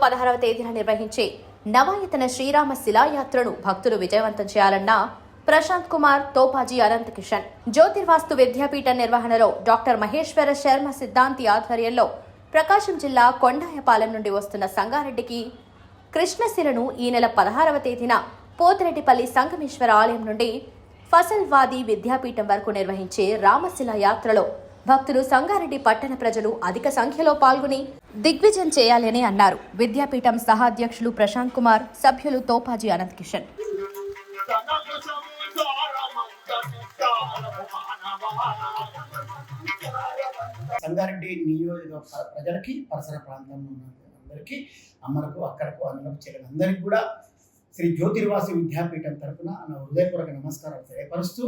పదహారవ తేదీన నిర్వహించే నవాయతన శ్రీరామ శిలాయాత్రను భక్తులు విజయవంతం చేయాలన్న ప్రశాంత్ కుమార్ తోపాజీ అనంత్ కిషన్ జ్యోతిర్వాస్తు విద్యాపీఠ నిర్వహణలో డాక్టర్ మహేశ్వర శర్మ సిద్ధాంతి ఆధ్వర్యంలో ప్రకాశం జిల్లా కొండాయపాలెం నుండి వస్తున్న సంగారెడ్డికి కృష్ణశిలను ఈ నెల పదహారవ తేదీన పోతిరెడ్డిపల్లి సంగమేశ్వర ఆలయం నుండి ఫసల్వాది విద్యాపీఠం వరకు నిర్వహించే రామశిల యాత్రలో భక్తులు సంగారెడ్డి పట్టణ ప్రజలు అధిక సంఖ్యలో పాల్గొని దిగ్విజయం చేయాలని అన్నారు. విద్యాపీఠం సహాధ్యక్షులు ప్రశాంత్ కుమార్ సభ్యులు తోపాజీ అనంత్ కిషన్. సంగారెడ్డి నియోజక ప్రజలకి పరిసర ప్రాంతంలో ఉన్న అందరికీ అమ్మలకు అక్కడకు అన్నలకు చెల్లెలందరికీ కూడా శ్రీ జ్యోతిర్వాసి విద్యాపీఠం తరపున నా హృదయపూర్వక నమస్కారాలు తెలియపరుస్తూ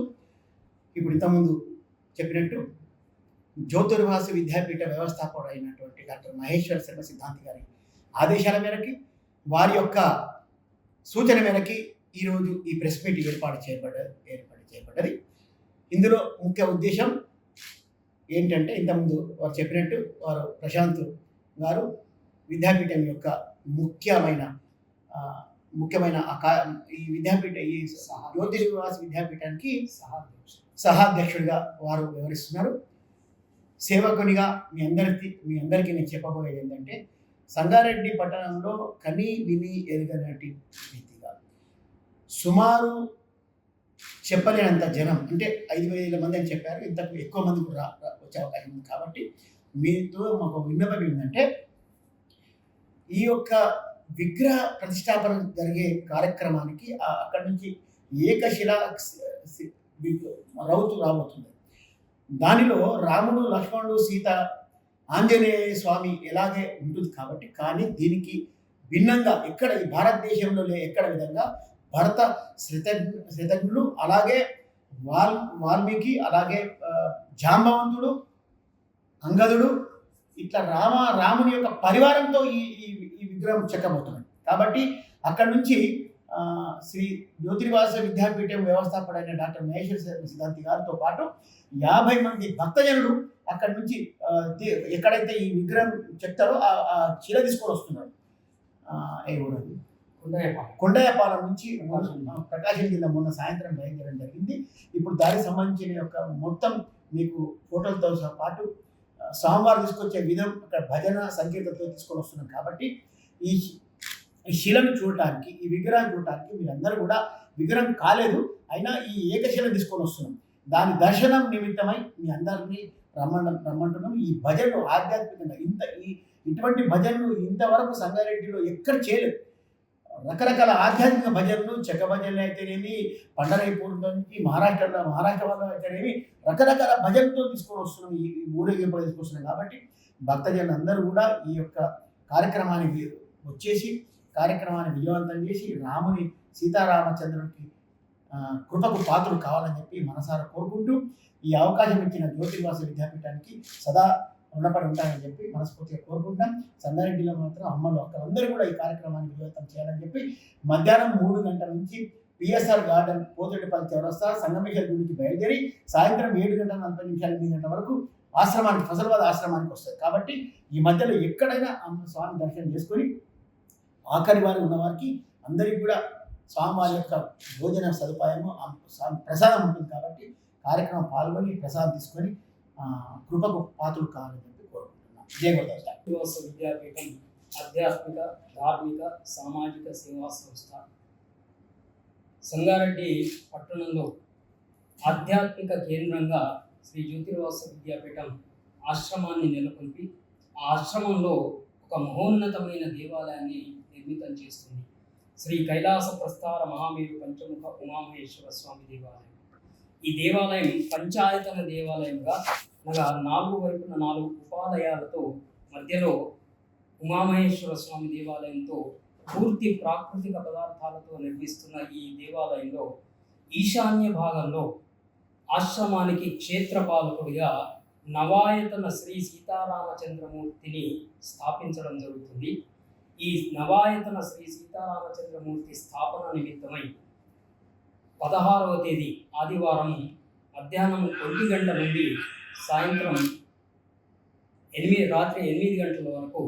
ఇప్పుడు ఇంతకుముందు చెప్పినట్టు జ్యోతిర్వాసి విద్యాపీఠ వ్యవస్థాపకుడు అయినటువంటి డాక్టర్ మహేశ్వర శర్మ సిద్ధాంతి గారి ఆదేశాల మేరకి వారి యొక్క సూచన మేరకి ఈరోజు ఈ ప్రెస్ మీట్ ఏర్పాటు చేయబడ్డ ఏర్పాటు చేయబడ్డది. ఇందులో ముఖ్య ఉద్దేశం ఏంటంటే ఇంతకుముందు వారు చెప్పినట్టు వారు ప్రశాంత్ గారు విద్యాపీఠం యొక్క ముఖ్యమైన ముఖ్యమైన ఈ విద్యాపీఠ ఈ జ్యోతిర్వాస్ విద్యాపీఠానికి సహాధ్యక్షుడిగా వారు వివరిస్తున్నారు. సేవకునిగా మీ అందరికి మీ అందరికీ నేను చెప్పబోయేది ఏంటంటే సంగారెడ్డి పట్టణంలో కని విని ఎరగనటి రీతిగా సుమారు చెప్పలేనంత జనం అంటే ఐదు వేల మంది అని చెప్పారు ఇంతకు ఎక్కువ మంది కూడా రా- వచ్చే అవకాశం ఉంది. కాబట్టి మీతో మాకు విన్నపం ఏంటంటే ఈ యొక్క విగ్రహ ప్రతిష్టాపన జరిగే కార్యక్రమానికి అక్కడి నుంచి ఏకశిలా రౌతు రాబోతుంది. దానిలో రాముడు లక్ష్మణుడు సీత ఆంజనేయ స్వామి ఎలాగే ఉంటుంది కాబట్టి కానీ దీనికి భిన్నంగా ఎక్కడ ఈ భారతదేశంలోనే ఎక్కడ విధంగా భరత శ్రితజ్ఞ శ్రితజ్ఞులు అలాగే వాల్ వాల్మీకి అలాగే జాంబవంతుడు అంగదుడు ఇట్లా రామ రాముని యొక్క పరివారంతో ఈ ఈ విగ్రహం చెక్కబోతున్నాడు. కాబట్టి అక్కడ నుంచి శ్రీ జ్యోతిర్వాస విద్యాపీఠం వ్యవస్థాపకుడైన డాక్టర్ మహేశ్వర సిద్ధాంతి గారితో పాటు యాభై మంది భక్తజనులు అక్కడి నుంచి ఎక్కడైతే ఈ విగ్రహం చెప్తారో ఆ శిల తీసుకొని వస్తున్నారు. ఏ? కొండయ్యపాలెం. నుంచి ప్రకాశం జిల్లా. మొన్న సాయంత్రం బయలుదేరడం జరిగింది. ఇప్పుడు దానికి సంబంధించిన యొక్క మొత్తం మీకు ఫోటోలతో పాటు ఆ, స్వామివారు తీసుకొచ్చే విధం అక్కడ భజన సంకీర్తనతో తీసుకొని వస్తున్నాం కాబట్టి ఈ ఈ శిలను చూడటానికి ఈ విగ్రహం చూడటానికి మీరందరూ కూడా విగ్రహం కాలేదు. అయినా ఈ ఏకశిల తీసుకొని వస్తున్నాం. దాని దర్శనం నిమిత్తమై మీ అందరినీ రమ్మడం రమ్మంటున్నాం ఈ భజనలు ఆధ్యాత్మికంగా ఇంత ఈ ఇటువంటి భజనలు ఇంతవరకు సంగారెడ్డిలో ఎక్కడ చేయలేదు. రకరకాల ఆధ్యాత్మిక భజనలు చెక్క భజనలు అయితేనేమి పండరైపూర్ నుంచి మహారాష్ట్రలో మహారాష్ట్ర వాళ్ళు అయితేనేమి రకరకాల భజనతో తీసుకొని వస్తున్నాం. ఈ ఈ ఊరేగింపులు తీసుకొస్తున్నాం. కాబట్టి భక్తజనులందరూ కూడా ఈ యొక్క కార్యక్రమానికి వచ్చేసి కార్యక్రమాన్ని విజయవంతం చేసి రాముని సీతారామచంద్రునికి కృపకు పాత్రలు కావాలని చెప్పి మనసారా కోరుకుంటూ ఈ అవకాశం ఇచ్చిన జ్యోతిర్వాస విద్యాపీఠానికి సదా రుణపడి ఉంటానని చెప్పి మనస్ఫూర్తిగా కోరుకుంటాం సంగారెడ్డిలో మాత్రం అమ్మలు అక్కలందరూ కూడా ఈ కార్యక్రమాన్ని విజయవంతం చేయాలని చెప్పి మధ్యాహ్నం మూడు గంటల నుంచి పిఎస్ఆర్ గార్డెన్ పోతేటిపల్లి చౌరస్తా సంగమేశ్వర గుడికి బయలుదేరి సాయంత్రం ఏడు గంటల నలభై నిమిషాల ఎనిమిది గంటల వరకు ఆశ్రమానికి ఫసల్వాద ఆశ్రమానికి వస్తుంది కాబట్టి ఈ మధ్యలో ఎక్కడైనా అమ్మ స్వామి దర్శనం చేసుకొని ఆఖరి వారు ఉన్నవారికి అందరికీ కూడా స్వామివారి యొక్క భోజన సదుపాయము ప్రసాదం ఉంటుంది కాబట్టి కార్యక్రమం పాల్గొని ప్రసాదం తీసుకొని కృపకు పాత్రలు కావాలని చెప్పి కోరుకుంటున్నాం జయ గోదావరి విద్యాపీఠం ఆధ్యాత్మిక ధార్మిక సామాజిక సేవా సంస్థ. సంగారెడ్డి పట్టణంలో ఆధ్యాత్మిక కేంద్రంగా శ్రీ జ్యోతిర్వాస విద్యాపీఠం ఆశ్రమాన్ని నెలకొల్పి ఆ ఆశ్రమంలో ఒక మహోన్నతమైన దేవాలయాన్ని నిర్మితం చేస్తుంది. శ్రీ కైలాస ప్రస్థార మహామేరు పంచముఖ ఉమామహేశ్వర స్వామి దేవాలయం. ఈ దేవాలయం పంచాయతన దేవాలయంగా అనగా నాలుగు వైపున నాలుగు ఉపాలయాలతో మధ్యలో ఉమామహేశ్వర స్వామి దేవాలయంతో పూర్తి ప్రాకృతిక పదార్థాలతో నిర్మిస్తున్న ఈ దేవాలయంలో ఈశాన్య భాగంలో ఆశ్రమానికి క్షేత్రపాలకుడిగా నవాయతన శ్రీ సీతారామచంద్రమూర్తిని స్థాపించడం జరుగుతుంది. ఈ నవాయతన శ్రీ సీతారామచంద్రమూర్తి స్థాపన నిమిత్తమై పదహారవ తేదీ ఆదివారం మధ్యాహ్నం ఒంటి గంట నుండి సాయంత్రం ఎనిమిది రాత్రి ఎనిమిది గంటల వరకు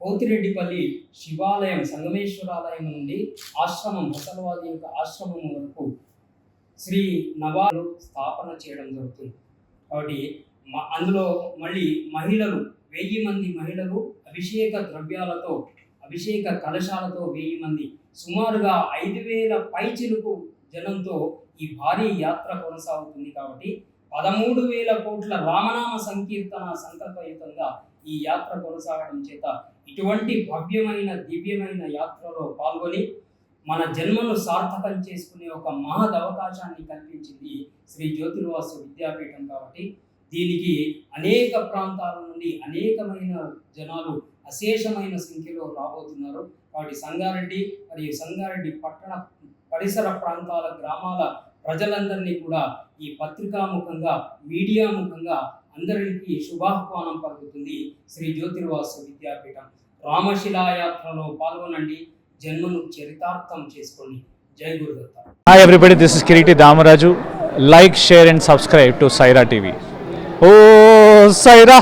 పోతిరెడ్డిపల్లి శివాలయం సంగమేశ్వరాలయం నుండి ఆశ్రమం బసలవాది యొక్క ఆశ్రమం వరకు శ్రీ నవాలు స్థాపన చేయడం జరుగుతుంది. కాబట్టి మ- అందులో మళ్ళీ మహిళలు వెయ్యి మంది మహిళలు అభిషేక ద్రవ్యాలతో అభిషేక కలశాలతో వెయ్యి మంది సుమారుగా ఐదు వేల పైచిలుకు జనంతో ఈ భారీ యాత్ర కొనసాగుతుంది కాబట్టి పదమూడు వేల కోట్ల రామనామ సంకీర్తన సంకల్పయుతంగా ఈ యాత్ర కొనసాగడం చేత ఇటువంటి భవ్యమైన దివ్యమైన యాత్రలో పాల్గొని మన జన్మను సార్థకం చేసుకునే ఒక మహద్ అవకాశాన్ని కల్పించింది శ్రీ జ్యోతిర్వాసు విద్యాపీఠం కాబట్టి దీనికి అనేక ప్రాంతాల నుండి అనేకమైన జనాలు అశేషమైన సంఖ్యలో రాబోతున్నారు. కాబట్టి సంగారెడ్డి మరియు సంగారెడ్డి పట్టణ పరిసర ప్రాంతాల గ్రామాల ప్రజలందరినీ కూడా ఈ పత్రికా ముఖంగా మీడియా ముఖంగా అందరికీ శుభాహ్వానం పలుకుతుంది. శ్రీ జ్యోతిర్వాసు విద్యాపీఠం రామశిలాయాత్రలో పాల్గొనండి. జన్మను చరితార్థం చేసుకోండి. జై Gurudatta. Hi everybody this is Kireeti Damaraju like share and subscribe to Saira TV oh Sye Raa